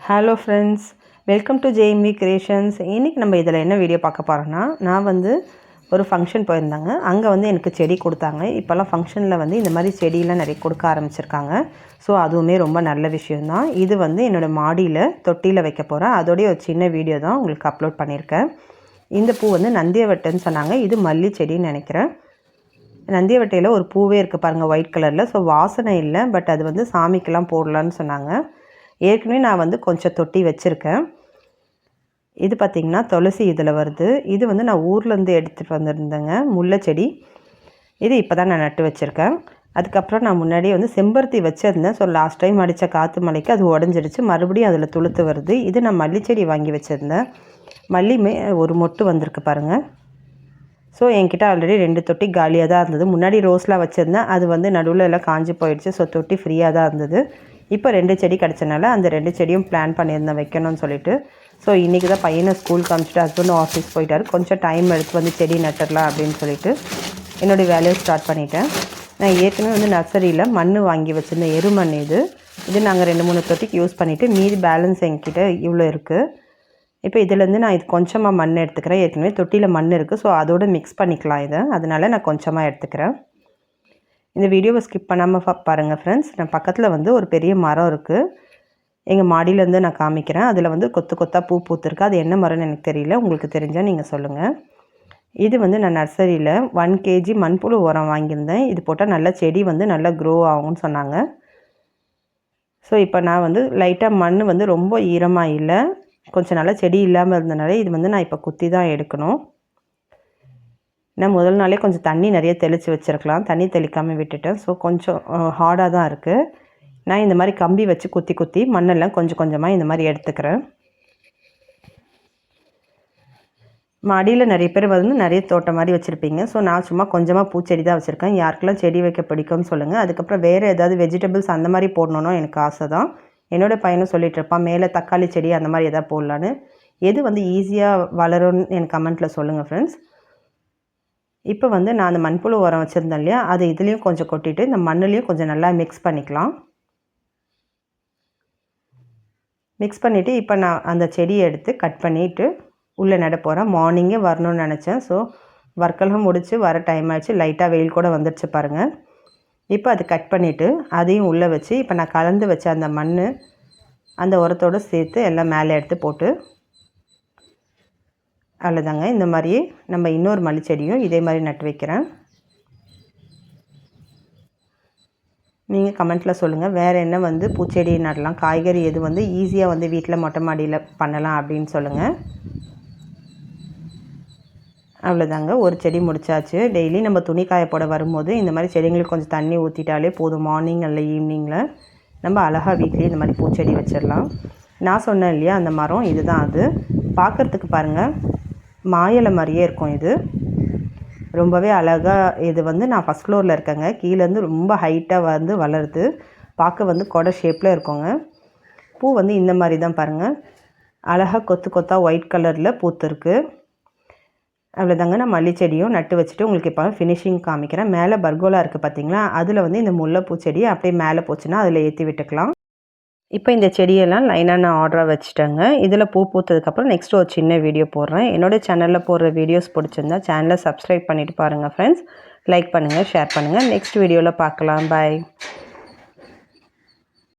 Hello friends welcome to JMV creations இன்றைக்கி நம்ம இதில் என்ன வீடியோ பார்க்க போகிறோன்னா நான் வந்து ஒரு ஃபங்க்ஷன் போயிருந்தாங்க. அங்கே வந்து எனக்கு செடி கொடுத்தாங்க. இப்போல்லாம் ஃபங்க்ஷனில் வந்து இந்த மாதிரி செடியெலாம் நிறைய கொடுக்க ஆரம்பிச்சிருக்காங்க. ஸோ அதுவுமே ரொம்ப நல்ல விஷயந்தான் இது வந்து என்னோடய மாடியில் தொட்டியில் வைக்க போகிறேன் அதோடைய ஒரு சின்ன வீடியோ தான் உங்களுக்கு அப்லோட் பண்ணியிருக்கேன். இந்த பூ வந்து நந்தியவட்டைன்னு சொன்னாங்க. இது மல்லி செடின்னு நினைக்கிறேன். நந்தியவட்டையில் ஒரு பூவே இருக்குது பாருங்கள் ஒயிட் கலரில் ஸோ வாசனை இல்லை பட் அது வந்து சாமிக்கெல்லாம் போடலான்னு சொன்னாங்க. ஏற்கனவே நான் வந்து கொஞ்சம் தொட்டி வச்சுருக்கேன். இது பார்த்திங்கன்னா துளசி இதில் வருது. இது வந்து நான் ஊர்லேருந்து எடுத்துகிட்டு வந்திருந்தேங்க முல்லை செடி. இது இப்போ தான் நான் நட்டு வச்சுருக்கேன். அதுக்கப்புறம் நான் முன்னாடியே வந்து செம்பருத்தி வச்சுருந்தேன். ஸோ லாஸ்ட் டைம் அடித்த காற்று மலைக்கு அது உடஞ்சிடுச்சு மறுபடியும் அதில் துளுத்து வருது. இது நான் மல்லிச்செடி வாங்கி வச்சுருந்தேன். மல்லிமே ஒரு மொட்டு வந்திருக்கு பாருங்கள் ஸோ என்கிட்ட ஆல்ரெடி ரெண்டு தொட்டி காலியாக தான் இருந்தது. முன்னாடி ரோஸ்லாம் வச்சுருந்தேன். அது வந்து நடுவில் எல்லாம் காஞ்சி போயிடுச்சு. ஸோ தொட்டி ஃப்ரீயாக தான் இருந்தது. இப்போ ரெண்டு செடி கிடச்சனால அந்த ரெண்டு செடியும் பிளான் பண்ணியிருந்தேன் வைக்கணும்னு சொல்லிட்டு. ஸோ இன்றைக்கி தான் பையனை ஸ்கூல் அனுப்பிச்சிட்டு ஹஸ்பண்டும் ஆஃபீஸ் போயிட்டார். கொஞ்சம் டைம் எடுத்து வந்து செடி நட்டுடலாம் அப்படின்னு சொல்லிட்டு என்னுடைய வேலையை ஸ்டார்ட் பண்ணிட்டேன். நான் ஏற்கனவே வந்து நர்சரியில் மண் வாங்கி வச்சுருந்தேன் எருமண் இது. இது நாங்கள் ரெண்டு மூணு தொட்டிக்கு யூஸ் பண்ணிவிட்டு மீதி பேலன்ஸ் எங்கிட்ட இவ்வளோ இருக்குது இப்போ இதுலேருந்து நான் இது கொஞ்சமாக மண் எடுத்துக்கிறேன். ஏற்கனவே தொட்டியில் மண் இருக்குது ஸோ அதோடு மிக்ஸ் பண்ணிக்கலாம் இதை. அதனால் நான் கொஞ்சமாக எடுத்துக்கிறேன். இந்த வீடியோவை ஸ்கிப் பண்ணாமல் பாருங்கள் ஃப்ரெண்ட்ஸ் நான் பக்கத்தில் வந்து ஒரு பெரிய மரம் இருக்குது எங்கள் மாடியிலேருந்து நான் காமிக்கிறேன். அதில் வந்து கொத்து கொத்தாக பூ பூத்துருக்கு. அது என்ன மரம்னு எனக்கு தெரியல. உங்களுக்கு தெரிஞ்சால் நீங்கள் சொல்லுங்கள் இது வந்து நான் நர்சரியில் ஒன் கேஜி மண்புழு உரம் வாங்கியிருந்தேன். இது போட்டால் நல்லா செடி வந்து நல்லா க்ரோ ஆகும்னு சொன்னாங்க. ஸோ இப்போ நான் வந்து லைட்டாக மண் வந்து ரொம்ப ஈரமாக இல்லை. கொஞ்சம் நல்லா செடி இல்லாமல் இருந்தனால இது வந்து நான் இப்போ குத்தி தான் எடுக்கணும். நான் முதல் நாளே கொஞ்சம் தண்ணி நிறைய தெளித்து வச்சுருக்கலாம். தண்ணி தெளிக்காமல் விட்டுட்டேன் ஸோ கொஞ்சம் ஹார்டாக தான் இருக்குது நான் இந்த மாதிரி கம்பி வச்சு குத்தி குத்தி மண்ணெல்லாம் கொஞ்சம் கொஞ்சமாக இந்த மாதிரி எடுத்துக்கிறேன். மாடியில் நிறைய பேர் வந்து நிறைய தோட்டம் மாதிரி வச்சுருப்பீங்க. ஸோ நான் சும்மா கொஞ்சமாக பூச்செடி தான் வச்சுருக்கேன். யாருக்கெல்லாம் செடி வைக்க பிடிக்கும்னு சொல்லுங்கள் அதுக்கப்புறம் வேறு ஏதாவது வெஜிடபிள்ஸ் அந்த மாதிரி போடணுன்னு எனக்கு ஆசை தான். என்னோடய பையனும் சொல்லிகிட்டு இருப்பான் மேலே தக்காளி செடி அந்த மாதிரி எதாவது போடலான்னு. எது வந்து ஈஸியாக வளரும்னு என் கமெண்ட்டில் சொல்லுங்கள் ஃப்ரெண்ட்ஸ் இப்போ வந்து நான் அந்த மண்புழு உரம் வச்சுருந்தேன் இல்லையா? அதை இதுலேயும் கொஞ்சம் கொட்டிட்டு இந்த மண்ணுலேயும் கொஞ்சம் நல்லா மிக்ஸ் பண்ணிக்கலாம். மிக்ஸ் பண்ணிவிட்டு இப்போ நான் அந்த செடியை எடுத்து கட் பண்ணிவிட்டு உள்ளே நட போகிறேன் மார்னிங்கே வரணும்னு நினச்சேன். ஸோ ஒர்க்கெல்லாம் முடித்து வர டைம் ஆகிடுச்சு லைட்டாக வெயில் கூட வந்துடுச்சு பாருங்கள் இப்போ அது கட் பண்ணிவிட்டு அதையும் உள்ளே வச்சு இப்போ நான் கலந்து வச்ச அந்த மண் அந்த உரத்தோடு சேர்த்து எல்லாம் மேலே எடுத்து போட்டு அவ்வளோதாங்க இந்த மாதிரி நம்ம இன்னொரு மல்லிச்செடியும் இதே மாதிரி நட்டு வைக்கிறேன். நீங்கள் கமெண்ட்டில் சொல்லுங்கள் வேறு என்ன வந்து பூச்செடி நடலாம்? காய்கறி எது வந்து ஈஸியாக வந்து வீட்டில் மொட்டை மாடியில் பண்ணலாம் அப்படின்னு சொல்லுங்கள் அவ்வளோதாங்க ஒரு செடி முடிச்சாச்சு. டெய்லி நம்ம துணி காய போட வரும்போது இந்த மாதிரி செடிங்களுக்கு கொஞ்சம் தண்ணி ஊற்றிட்டாலே போதும். மார்னிங் அல்ல ஈவினிங்கில் நம்ம அழகாக வீட்லேயே இந்த மாதிரி பூச்செடி வச்சிடலாம். நான் சொன்னேன் இல்லையா அந்த மரம் இதுதான் அது. பார்க்குறதுக்கு பாருங்கள் மாயலை மாதிரியே இருக்கும் இது. ரொம்பவே அழகாக இது வந்து நான் ஃபஸ்ட் ஃப்ளோரில் இருக்கேங்க. கீழேருந்து ரொம்ப ஹைட்டாக வந்து வளருது. பார்க்க வந்து கொடை ஷேப்பில் இருக்குங்க. பூ வந்து இந்த மாதிரி தான் பாருங்கள் அழகாக கொத்து கொத்தாக ஒயிட் கலரில் பூத்துருக்கு அவ்வளோதாங்க நான் மல்லிச்செடியும் நட்டு வச்சுட்டு உங்களுக்கு இப்போ ஃபினிஷிங் காமிக்கிறேன். மேலே பர்கோலா இருக்குது பார்த்தீங்களா அதில் வந்து இந்த முல்லைப்பூ செடி அப்படியே மேலே போச்சுன்னா அதில் ஏற்றி விட்டுக்கலாம். இப்போ இந்த செடியெல்லாம் லைனாக நான் ஆர்டராக வச்சுட்டேங்க. இதில் பூ பூத்ததுக்கப்புறம் நெக்ஸ்ட் ஒரு சின்ன வீடியோ போடுறேன். என்னோடய சேனலில் போடுற வீடியோஸ் பிடிச்சிருந்தா சேனலை சப்ஸ்கிரைப் பண்ணிவிட்டு பாருங்கள் ஃப்ரெண்ட்ஸ் லைக் பண்ணுங்கள் ஷேர் பண்ணுங்கள் நெக்ஸ்ட் வீடியோவில் பார்க்கலாம். பாய்